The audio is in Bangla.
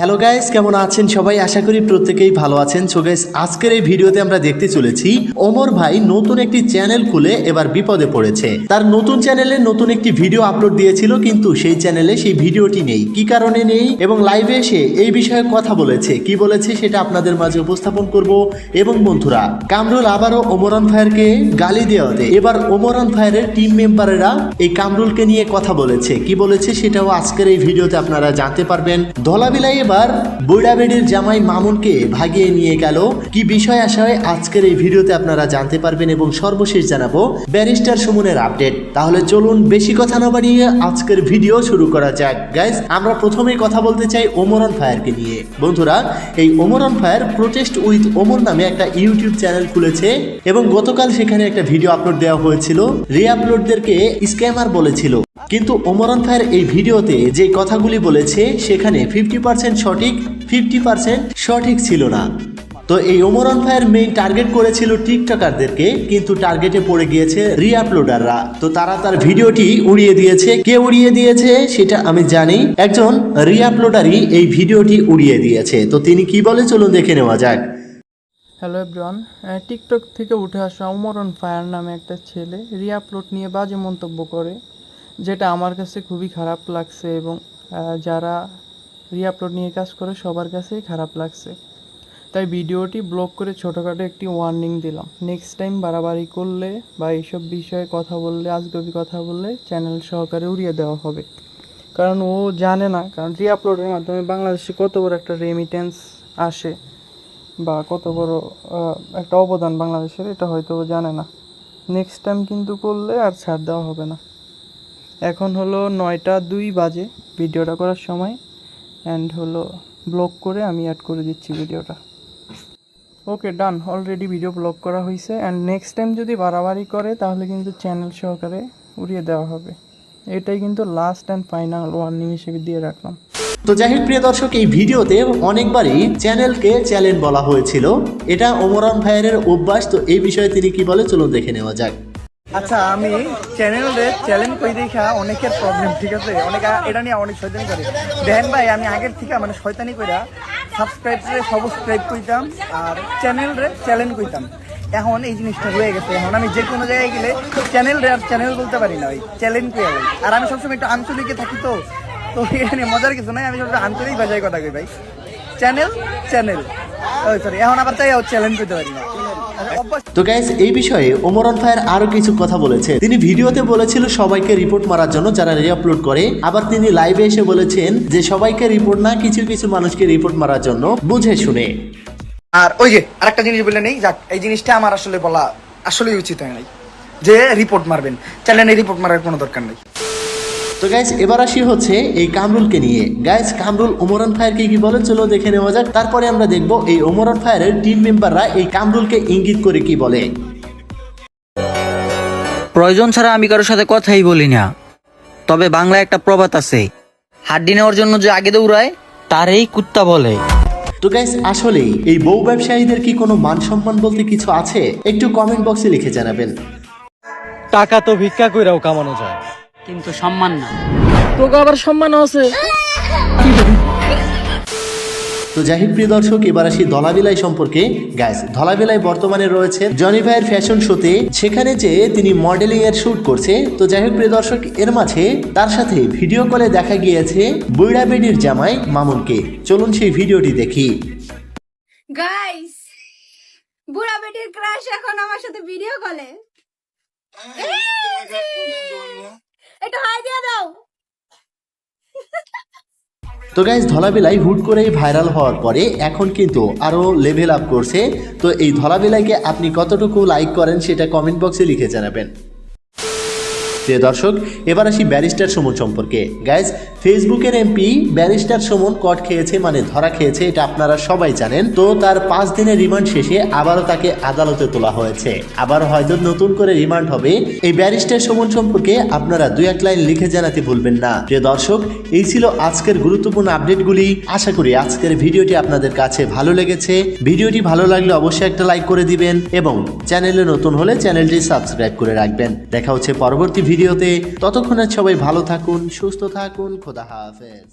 হ্যালো গাইস কেমন আছেন সবাই? আশা করি প্রত্যেকেই ভালো আছেন। সো গাইস আজকের এই ভিডিওতে আমরা দেখতে চলেছি ওমর ভাই নতুন একটি চ্যানেল খুলে এবার বিপদে পড়েছে। তার নতুন চ্যানেলে নতুন একটি ভিডিও আপলোড দিয়েছিল, কিন্তু সেই চ্যানেলে সেই ভিডিওটি নেই। কি কারণে নেই? এবং লাইভে এসে এই বিষয়ে কথা বলেছে। কি বলেছে সেটা আপনাদের মাঝে উপস্থাপন করব। এবং বন্ধুরা, কামরুল আবারও ওমরান ফায়ারকে গালি দেওয়াতে এবার ওমরান ফায়ারের টিম মেম্বারেরা এই কামরুলকে নিয়ে কথা বলেছে। কি বলেছে সেটাও আজকের এই ভিডিওতে আপনারা জানতে পারবেন। ধলাবিলাই এবার বৈড়াবেড়ির জামাই মামুনকে ভাগিয়ে নিয়ে গেল। কি বিষয় আশায় আজকের এই ভিডিওতে আপনারা জানতে পারবেন এবং সর্বশেষ জানাব ব্যারিস্টার সুমনের আপডেট। তাহলে চলুন বেশি কথা না বাড়িয়ে আজকের ভিডিও শুরু করা যাক। গাইজ আমরা প্রথমেই কথা বলতে চাই ওমরন ফায়ারকে নিয়ে। বন্ধুরা, এই ওমরন ফায়ার প্রোটেস্ট উইথ ওমর নামে একটা ইউটিউব চ্যানেল খুলেছে এবং গতকাল সেখানে একটা ভিডিও আপলোড দেওয়া হয়েছিল। রিআপলোডদেরকে স্ক্যামার বলেছিল। কিন্তু ওমরান ফায়ার এই ভিডিওতে যে কথাগুলি বলেছে, সেখানে ফিফটি পার্সেন্ট সঠিক ফিফটি পার্সেন্ট সঠিক ছিল না। তো এই ওমরান ফায়ার মেইন টার্গেট করেছিল টিকটকারদেরকে কিন্তু টার্গেটে পড়ে গিয়েছে রিআপলোডাররা তো তারা তার ভিডিওটি উড়িয়ে দিয়েছে। কে উড়িয়ে দিয়েছে, সেটা আমি জানি। একজন রিআপলোডারই এই ভিডিওটি উড়িয়ে দিয়েছে। তো তিনি কি বলে, চলুন দেখে নেওয়া যাক। হ্যালো এভরিওয়ান টিকটক থেকে উঠে আসা উমরন ফায়ার নামে একটা ছেলে রিআপলোড নিয়ে বাজে মন্তব্য করে। যেটা আমার কাছে খুবই খারাপ লাগছে এবং যারা রিআপলোড নিয়ে কাজ করে সবার কাছেই খারাপ লাগছে। তাই ভিডিওটি ব্লক করে ছোটোখাটো একটি ওয়ার্নিং দিলাম। নেক্সট টাইম বাড়াবাড়ি করলে বা এইসব বিষয়ে কথা বললে আজগবি কথা বললে চ্যানেল সহকারে উড়িয়ে দেওয়া হবে। কারণ ও জানে না, কারণ রিআপলোডের মাধ্যমে বাংলাদেশে কত বড় একটা রেমিটেন্স আসে বা কত বড় একটা অবদান বাংলাদেশের, এটা হয়তো জানে না। নেক্সট টাইম কিন্তু করলে আর ছাড় দেওয়া হবে না। এখন হলো নয়টা দুই বাজে ভিডিওটা করার সময় অ্যান্ড হলো ব্লক করে আমি অ্যাড করে দিচ্ছি ভিডিওটা। Okay done already video block করা হয়েছে অ্যান্ড নেক্সট টাইম যদি বাড়াবাড়ি করে, তাহলে কিন্তু চ্যানেল সহকারে উড়িয়ে দেওয়া হবে। এটাই কিন্তু লাস্ট অ্যান্ড ফাইনাল ওয়ার্নিং হিসেবে দিয়ে রাখলাম। তো যাই হোক, প্রিয় দর্শক, এই ভিডিওতে অনেকবারই চ্যানেলকে চ্যালেঞ্জ বলা হয়েছিল। এটা ওমরান ভাইয়ের অভ্যাস, তো এই বিষয়ে তিনি কি বলে, চলুন দেখে নেওয়া যাক। আচ্ছা আমি চ্যানেলে চ্যালেঞ্জ করে দেখা, অনেকের প্রবলেম ঠিক আছে? অনেক, এটা নিয়ে অনেক শয়তানি করে। দেখেন ভাই, আমি আগের থেকে মানে শয়তানি কইরা সাবস্ক্রাইব রে সাবস্ক্রাইব কইতাম, আর চ্যানেল রে চ্যালেঞ্জ কইতাম। এখন এই জিনিসটা রয়ে গেছে। এখন আমি যে কোনো জায়গায় গেলে চ্যানেল রে আর চ্যানেল বলতে পারি না ভাই চ্যালেঞ্জ কই ভাই আর আমি সবসময় একটু আঞ্চলিকে থাকি তো তো এখানে মজার কিছু নাই, আমি সবসময় আঞ্চলিক ভাষায় কথা কই ভাই। চ্যানেল চ্যানেল ওই সরি এখন আবার তাই চ্যালেঞ্জ করতে পারি না। তো গাইস এই বিষয়ে ওমরান ফায়ার আরও কিছু কথা বলেছে। তিনি ভিডিওতে বলেছিল সবাইকে রিপোর্ট মারার জন্য যারা রিআপলোড করে। আবার তিনি লাইভে এসে বলেছেন যে সবাইকে রিপোর্ট না, কিছু কিছু মানুষকে রিপোর্ট মারার জন্য বুঝে শুনে। আর ওই যে আরেকটা জিনিস বলে নেই, যাক, এই জিনিসটা আমার আসলে বলা আসলে উচিত হয় নাই যে রিপোর্ট মারবেন। চ্যানেলে রিপোর্ট মারার কোনো দরকার নেই। তো গাইস এবার আসি হচ্ছে এই কামরুলকে নিয়ে। গাইস কামরুল ওমরান ফায়ারকে কি বলে চলো দেখে নেওয়া যাক। তারপরে আমরা দেখব এই ওমরান ফায়ারের টিম মেম্বাররা এই কামরুলকে ইঙ্গিত করে কি বলে। প্রয়োজন ছাড়া আমি কারোর সাথে কথাই বলি না তবে বাংলায় একটা প্রবাদ আছে হাড্ডি নেওয়ার জন্য যে আগে দৌড়ায় তারই কুত্তা বলে। তো গাইস আসলেই এই বউ ব্যবসায়ীদের কি কোনো মান সম্মান বলতে কিছু আছে? একটু কমেন্ট বক্সে লিখে জানাবেন। টাকা তো ভিক্ষা কইরাও কামানো যায়। কিন্তু সম্মান না। তোকে আবার সম্মান আছে? তো যাই হোক প্রিয় দর্শক এবার আসি ধলাবিলাই সম্পর্কে। গাইস ধলাবিলাই বর্তমানে রয়েছে জনি ভাইয়ের ফ্যাশন শোতে সেখানে যে তিনি মডেলিং এর শুট করছে। তো যাই হোক প্রিয় দর্শক এর মাঝে তার সাথে ভিডিও কলে দেখা গিয়েছে বুইড়া বেডির জামাই মামুনকে। চলুন সেই ভিডিওটি দেখি। গাইস বুড়া বেটির ক্রাশ এখন আমার সাথে ভিডিও কলে একটু হাই দিয়ে দাও। তো গাইজ ধলাবেলাই হুট করে ভাইরাল হওয়ার পরে এখন কিন্তু আরও লেভেল আপ করছে। তো এই ধলাবেলাইকে আপনি কতটুকু লাইক করেন সেটা কমেন্ট বক্সে লিখে জানাবেন। প্রিয় দর্শক, এবার আসি ব্যারিস্টার সুমন সম্পর্কে। গাইজ ফেসবুকের এমপি ব্যারিস্টার সুমন কট খেয়েছে মানে ধরা খেয়েছে, এটা আপনারা সবাই জানেন। তো তার পাঁচ দিনের রিমান্ড শেষে আবারও তাকে আদালতে তোলা হয়েছে। আবার হয়তো নতুন করে রিমান্ড হবে। এই ব্যারিস্টার সুমন সম্পর্কে আপনারা দুই এক লাইন লিখে জানাতে ভুলবেন না। প্রিয় দর্শক, এই ছিল আজকের গুরুত্বপূর্ণ আপডেটগুলি। আশা করি আজকের ভিডিওটি আপনাদের কাছে ভালো লেগেছে। ভিডিওটি ভালো লাগলে অবশ্যই একটা লাইক করে দিবেন এবং চ্যানেলে নতুন হলে চ্যানেলটি সাবস্ক্রাইব করে রাখবেন। দেখা হচ্ছে পরবর্তী ভিডিওতে। ততক্ষণে সবাই ভালো থাকুন সুস্থ থাকুন খোদা হাফেজ।